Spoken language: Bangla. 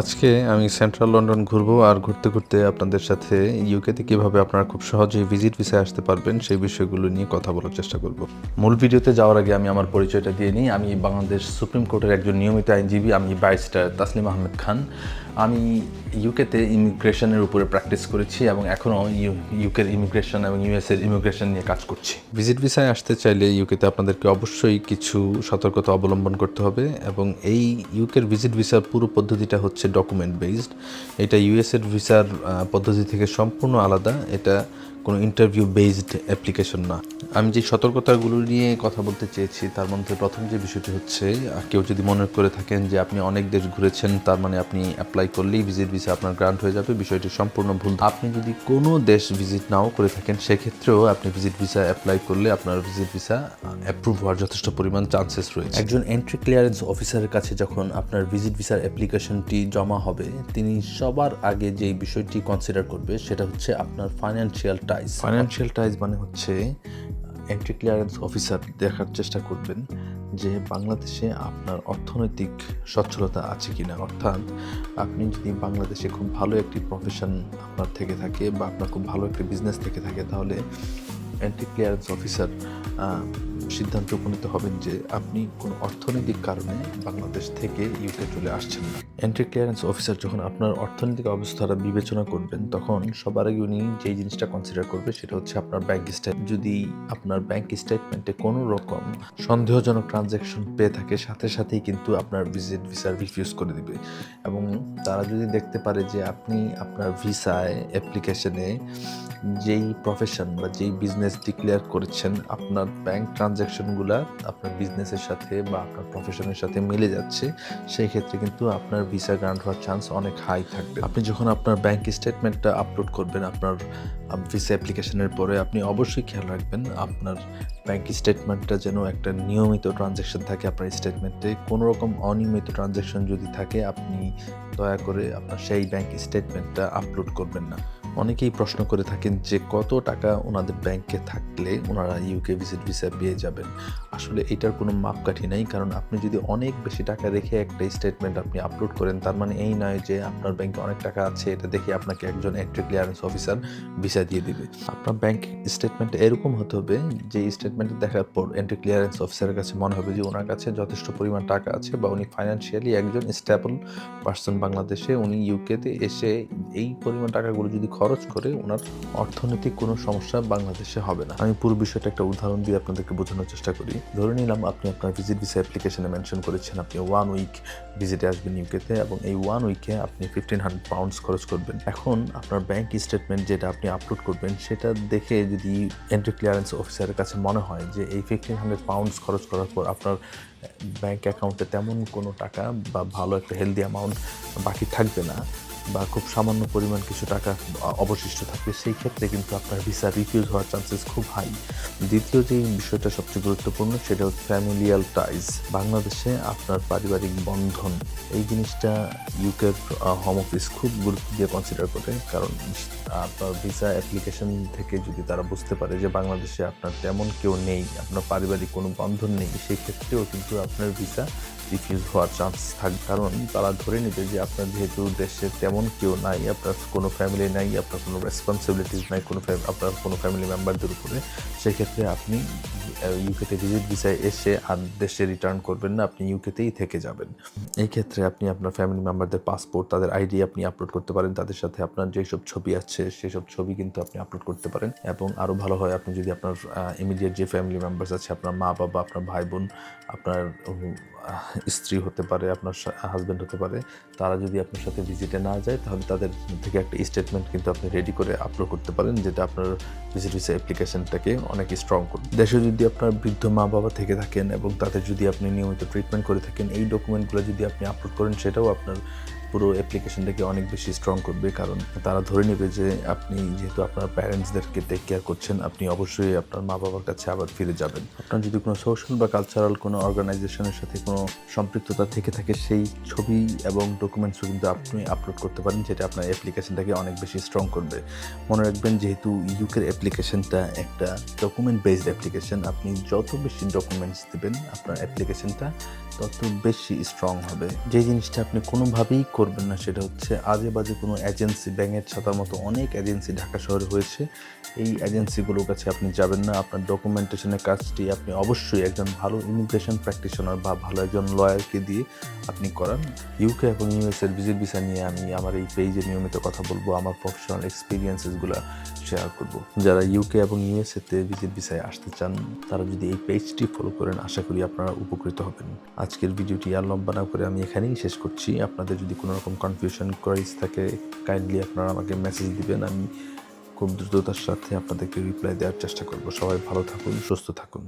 আজকে আমি সেন্ট্রাল লন্ডন ঘুরবো আর ঘুরতে ঘুরতে আপনাদের সাথে ইউকেতে কীভাবে আপনারা খুব সহজেই ভিজিট ভিসায় আসতে পারবেন সেই বিষয়গুলো নিয়ে কথা বলার চেষ্টা করব। মূল ভিডিওতে যাওয়ার আগে আমি আমার পরিচয়টা দিয়ে নিই। আমি বাংলাদেশ সুপ্রিম কোর্টের একজন নিয়মিত আইনজীবী, আমি ব্যারিস্টার তাসলিম আহমেদ খান। আমি ইউকেতে ইমিগ্রেশনের উপরে প্র্যাকটিস করেছি এবং এখনও ইউকের ইমিগ্রেশন এবং ইউএসের ইমিগ্রেশন নিয়ে কাজ করছি। ভিজিট ভিসায় আসতে চাইলে ইউকেতে আপনাদেরকে অবশ্যই কিছু সতর্কতা অবলম্বন করতে হবে এবং এই ইউকের ভিজিট ভিসার পুরো পদ্ধতিটা হচ্ছে ডকুমেন্ট বেসড এটা ইউএসের ভিসার পদ্ধতি থেকে সম্পূর্ণ আলাদা। এটা কোনো ইন্টারভিউ বেসড অ্যাপ্লিকেশন না। আমি যে সতর্কতাগুলো নিয়ে কথা বলতে চেয়েছি, তার মধ্যে প্রথম যে বিষয়টি হচ্ছে কেউ যদি মনে করে থাকেন যে আপনি অনেক দেশ ঘুরেছেন, তার মানে আপনি অ্যাপ্লাই করলেই ভিজিট ভিসা আপনার গ্রান্ট হয়ে যাবে, বিষয়টি সম্পূর্ণ ভুল। আপনি যদি কোনো দেশ ভিজিট নাও করে থাকেন, সেক্ষেত্রেও আপনি ভিজিট ভিসা অ্যাপ্লাই করলে আপনার ভিজিট ভিসা অ্যাপ্রুভ হওয়ার যথেষ্ট পরিমাণ চান্সেস রয়েছে। একজন এন্ট্রি ক্লিয়ারেন্স অফিসারের কাছে যখন আপনার ভিজিট ভিসার অ্যাপ্লিকেশনটি জমা হবে, তিনি সবার আগে যেই বিষয়টি কনসিডার করবে, সেটা হচ্ছে আপনার ফাইন্যান্সিয়াল টাইজ ফাইন্যান্সিয়াল টাইজ মানে হচ্ছে এন্ট্রি ক্লিয়ারেন্স অফিসার দেখার চেষ্টা করবেন যে বাংলাদেশে আপনার অর্থনৈতিক সচ্ছলতা আছে কিনা। অর্থাৎ আপনি যদি বাংলাদেশে খুব ভালো একটি প্রফেশন আপনার থেকে থাকে বা আপনার খুব ভালো একটি বিজনেস থেকে থাকে, তাহলে অ্যান্টি ক্লিয়ারেন্স অফিসার সিদ্ধান্ত উপনীত হবেন যে আপনি কোনো অর্থনৈতিক কারণে বাংলাদেশ থেকে ইউকে চলে আসছেন না। এন্ট্রি ক্লিয়ারেন্স অফিসার যখন আপনার অর্থনৈতিক অবস্থাটা বিবেচনা করবেন, তখন সবার আগে উনি যেই জিনিসটা কনসিডার করবে সেটা হচ্ছে আপনার ব্যাংক স্টেটমেন্ট যদি আপনার ব্যাংক স্টেটমেন্টে কোনো রকম সন্দেহজনক ট্রানজ্যাকশন পেয়ে থাকে, সাথে সাথেই কিন্তু আপনার ভিজিট ভিসা রিফিউজ করে দিবে। এবং তারা যদি দেখতে পারে যে আপনি আপনার ভিসায় অ্যাপ্লিকেশনে যেই প্রফেশন বা যেই বিজনেস ডিক্লেয়ার করেছেন, আপনার ব্যাংক ট্রানজ্যাকশনগুলো আপনার বিজনেসের সাথে বা আপনার প্রফেশনের সাথে মিলে যাচ্ছে, সেই ক্ষেত্রে কিন্তু আপনার ভিসা গ্রান্ট হওয়ার চান্স অনেক হাই থাকবে। আপনি যখন আপনার ব্যাংক স্টেটমেন্টটা আপলোড করবেন, আপনার ভিসা অ্যাপ্লিকেশনের পরে আপনি অবশ্যই খেয়াল রাখবেন, আপনার ব্যাংক স্টেটমেন্টটা যেন একটা নিয়মিত ট্রানজ্যাকশন থাকে আপনার স্টেটমেন্টে কোনো রকম অনিয়মিত ট্রানজ্যাকশন যদি থাকে, আপনি দয়া করে আপনার সেই ব্যাংক স্টেটমেন্টটা আপলোড করবেন না। অনেকেই প্রশ্ন করে থাকেন যে কত টাকা ওনাদের ব্যাংকে থাকলে ওনারা ইউকে ভিজিট ভিসা পেয়ে যাবেন। আসলে এটার কোনো মাপকাঠি নাই। কারণ আপনি যদি অনেক বেশি টাকা রেখে একটা স্টেটমেন্ট আপনি আপলোড করেন, তার মানে এই নয় যে আপনার ব্যাংকে অনেক টাকা আছে, এটা দেখে আপনাকে একজন এন্ট্রি ক্লিয়ারেন্স অফিসার ভিসা দিয়ে দিবে। আপনার ব্যাংক স্টেটমেন্ট এরকম হতে হবে যে স্টেটমেন্ট দেখার পর এন্ট্রি ক্লিয়ারেন্স অফিসারের কাছে মনে হবে যে ওনার কাছে যথেষ্ট পরিমাণ টাকা আছে বা উনি ফাইন্যান্সিয়ালি একজন স্টেবল পার্সন বাংলাদেশে, উনি ইউকেতে এসে এই পরিমাণ টাকাগুলো যদি খরচ করে, ওনার অর্থনৈতিক কোনো সমস্যা বাংলাদেশে হবে না। আমি পুরো বিষয়টা একটা উদাহরণ দিয়ে আপনাদেরকে বোঝানোর চেষ্টা করি। ধরে নিলাম আপনি আপনার ভিজিট ভিসা অ্যাপ্লিকেশনে মেনশন করেছেন, আপনি ওয়ান উইক ভিজিটে আসবেন ইউকেতে এবং এই ওয়ান উইকে আপনি ফিফটিন হান্ড্রেড পাউন্ডস খরচ করবেন। এখন আপনার ব্যাংক স্টেটমেন্ট যেটা আপনি আপলোড করবেন, সেটা দেখে যদি এন্ট্রি ক্লিয়ারেন্স অফিসারের কাছে মনে হয় যে এই ফিফটিন হান্ড্রেড পাউন্ডস খরচ করার পর আপনার ব্যাংক অ্যাকাউন্টে তেমন কোনো টাকা বা ভালো একটা হেলদি অ্যামাউন্ট বাকি থাকবে না বা খুব সামান্য পরিমাণ কিছু টাকা অবশিষ্ট থাকবে, সেই ক্ষেত্রে কিন্তু আপনার ভিসা রিফিউজ হওয়ার চান্সেস খুব হাই দ্বিতীয় যে বিষয়টা সবচেয়ে গুরুত্বপূর্ণ, সেটা হচ্ছে ফ্যামিলিয়াল টাইজ বাংলাদেশে আপনার পারিবারিক বন্ধন, এই জিনিসটা ইউকের হোম অফিস খুব গুরুত্ব দিয়ে কনসিডার করে। কারণ আপনার ভিসা অ্যাপ্লিকেশন থেকে যদি তারা বুঝতে পারে যে বাংলাদেশে আপনার তেমন কেউ নেই, আপনার পারিবারিক কোনো বন্ধন নেই, সেই ক্ষেত্রেও কিন্তু আপনার ভিসা রিফিউজ হওয়ার চান্স থাকবে কারণ তারা ধরে নেবে যে আপনার যেহেতু দেশে তেমন কেউ নাই, আপনার কোনো ফ্যামিলি নাই, আপনার কোনো রেসপন্সিবিলিটিস নাই, কোনো আপনার কোনো ফ্যামিলি মেম্বারদের উপরে, সেক্ষেত্রে আপনি ইউকেতে ভিজিট ভিসায় এসে আর দেশে রিটার্ন করবেন না, আপনি ইউকেতেই থেকে যাবেন। এই ক্ষেত্রে আপনি আপনার ফ্যামিলি মেম্বারদের পাসপোর্ট তাদের আইডি আপনি আপলোড করতে পারেন, তাদের সাথে আপনার যেসব ছবি আছে, সেসব ছবি কিন্তু আপনি আপলোড করতে পারেন। এবং আরও ভালো হয়, আপনি যদি আপনার ইমিডিয়েট যে ফ্যামিলি মেম্বার্স আছে, আপনার মা বাবা আপনার ভাই বোন আপনার স্ত্রী হতে পারে, আপনার হাজব্যান্ড হতে পারে, তারা যদি আপনার সাথে ভিজিটে না যায়, তাহলে তাদের থেকে একটা স্টেটমেন্ট কিন্তু আপনি রেডি করে আপলোড করতে পারেন, যেটা আপনার ভিজিট ভিসা অ্যাপ্লিকেশনটাকে অনেক স্ট্রং করবে। দেশে যদি আপনার বৃদ্ধ মা বাবা থেকে থাকেন এবং তাদের যদি আপনি নিয়মিত ট্রিটমেন্ট করে থাকেন, এই ডকুমেন্টগুলো যদি আপনি আপলোড করেন, সেটাও আপনার পুরো অ্যাপ্লিকেশনটাকে অনেক বেশি স্ট্রং করবে, কারণ তারা ধরে নেবে যে আপনি যেহেতু আপনার প্যারেন্টসদেরকে টেক কেয়ার করছেন, আপনি অবশ্যই আপনার মা বাবার কাছে আবার ফিরে যাবেন। আপনার যদি কোনো সোশ্যাল বা কালচারাল কোনো অর্গানাইজেশনের সাথে কোনো সম্পৃক্ততা থেকে থাকে, সেই ছবি এবং ডকুমেন্টসও কিন্তু আপনি আপলোড করতে পারেন, যেটা আপনার অ্যাপ্লিকেশনটাকে অনেক বেশি স্ট্রং করবে। মনে রাখবেন, যেহেতু ইউকের অ্যাপ্লিকেশনটা একটা ডকুমেন্ট বেসড অ্যাপ্লিকেশন আপনি যত বেশি ডকুমেন্টস দেবেন, আপনার অ্যাপ্লিকেশনটা তত বেশি স্ট্রং হবে। যে জিনিসটা আপনি কোনোভাবেই করবেন না, সেটা হচ্ছে আজে বাজে কোনো এজেন্সি ব্যাঙের ছাতার মতো অনেক এজেন্সি ঢাকা শহরে হয়েছে। এই এজেন্সিগুলোর কাছে আপনি যাবেন না। আপনার ডকুমেন্টেশনের কাজটি আপনি অবশ্যই একজন ভালো ইমিগ্রেশন প্র্যাকটিশনার বা ভালো একজন লয়ারকে দিয়ে আপনি করান। ইউকে এবং ইউএস এর ভিজিট ভিসা নিয়ে আমি আমার এই পেজে নিয়মিত কথা বলব, আমার প্রফেশনাল এক্সপিরিয়েন্সেসগুলো শেয়ার করব। যারা ইউকে এবং ইউএসএ তে ভিজিট ভিসায় আসতে চান, তারা যদি এই পেজটি ফলো করেন, আশা করি আপনারা উপকৃত হবেন। আজকের ভিডিওটি আর লম্বা না করে আমি এখানেই শেষ করছি। আপনাদের যদি কোনো রকম কনফিউশন কোয়ারিজ থাকে কাইন্ডলি আপনারা আমাকে মেসেজ দিবেন। আমি খুব দ্রুততার সাথে আপনাদেরকে রিপ্লাই দেওয়ার চেষ্টা করব। সবাই ভালো থাকুন, সুস্থ থাকুন।